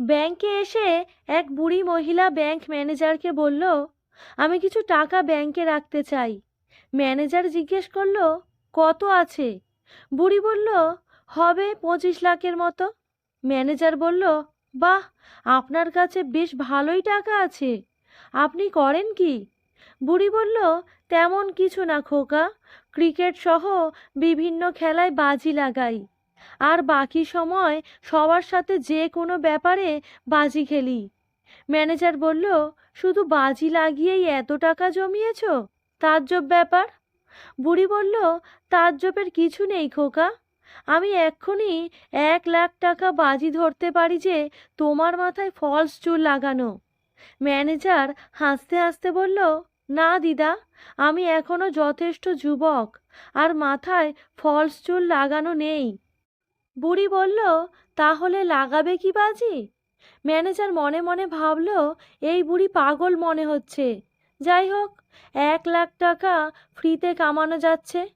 ব্যাংকে এসে এক বুড়ি মহিলা ব্যাংক ম্যানেজারকে বলল, আমি কিছু টাকা ব্যাংকে রাখতে চাই। ম্যানেজার জিজ্ঞেস করল, কত আছে? বুড়ি বলল, হবে পঁচিশ লাখের মতো। ম্যানেজার বলল, বাহ, আপনার কাছে বেশ ভালোই টাকা আছে। আপনি করেন কি? বুড়ি বলল, তেমন কিছু না খোকা, ক্রিকেট সহ বিভিন্ন খেলায় বাজি লাগাই। আর বাকি সময় সবার সাথে যে কোনো ব্যাপারে বাজি খেলি। ম্যানেজার বলল, শুধু বাজি লাগিয়েই এত টাকা জমিয়েছ? তাজ্জব ব্যাপার? বুড়ি বলল, তাজ্জবের কিছু নেই খোকা। আমি এক্ষুনি এক লাখ টাকা বাজি ধরতে পারি যে তোমার মাথায় ফলস চুল লাগানো। ম্যানেজার হাসতে হাসতে বলল, না দিদা, আমি এখনও যথেষ্ট যুবক, আর মাথায় ফলস চুল লাগানো নেই। বুড়ি বলল, তাহলে লাগাবে কি বাজি? ম্যানেজার মনে মনে ভাবল, এই বুড়ি পাগল মনে হচ্ছে। যাই হোক, এক লাখ টাকা ফ্রিতে কামানো যাচ্ছে।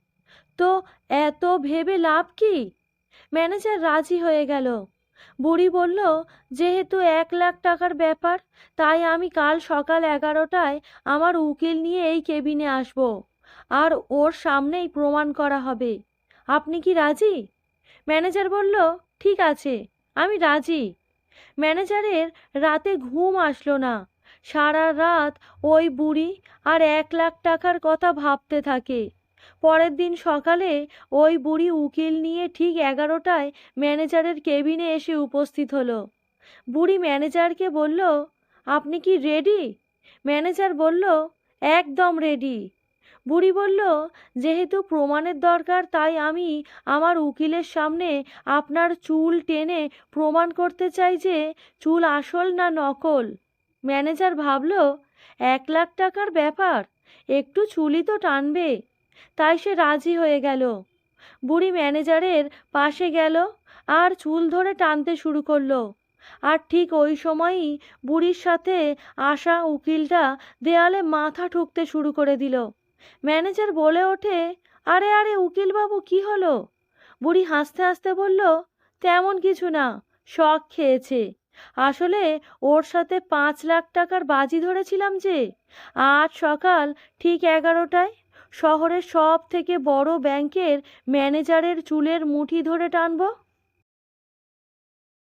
তো এত ভেবে লাভ কি? ম্যানেজার রাজি হয়ে গেল। বুড়ি বলল, যেহেতু এক লাখ টাকার ব্যাপার, তাই আমি কাল সকাল এগারোটায় আমার উকিল নিয়ে এই কেবিনে আসব। আর ওর সামনেই প্রমাণ করা হবে। আপনি কি রাজি? ম্যানেজার বলল, ঠিক আছে, আমি রাজি। ম্যানেজারের রাতে ঘুম আসলো না। সারা রাত ওই বুড়ি আর এক লাখ টাকার কথা ভাবতে থাকে। পরের দিন সকালে ওই বুড়ি উকিল নিয়ে ঠিক এগারোটায় ম্যানেজারের কেবিনে এসে উপস্থিত হলো। বুড়ি ম্যানেজারকে বলল, আপনি কি রেডি? ম্যানেজার বলল, একদম রেডি। বুড়ি বলল, যেহেতু প্রমাণের দরকার, তাই আমি আমার উকিলের সামনে আপনার চুল টেনে প্রমাণ করতে চাই যে চুল আসল না নকল। ম্যানেজার ভাবল, এক লাখ টাকার ব্যাপার, একটু চুলই তো টানবে। তাই সে রাজি হয়ে গেল। বুড়ি ম্যানেজারের পাশে গেল আর চুল ধরে টানতে শুরু করল। আর ঠিক ওই সময়ই বুড়ির সাথে আসা উকিলটা দেয়ালে মাথা ঠুকতে শুরু করে দিল। ম্যানেজার বলে ওঠে, আরে আরে, উকিলবাবু, কি হলো? বুড়ি হাসতে হাসতে বলল, তেমন কিছু না, শখ খেয়েছে। আসলে ওর সাথে পাঁচ লাখ টাকার বাজি ধরেছিলাম যে, আজ সকাল ঠিক এগারোটায় শহরের সব থেকে বড় ব্যাংকের ম্যানেজারের চুলের মুঠি ধরে টানবো।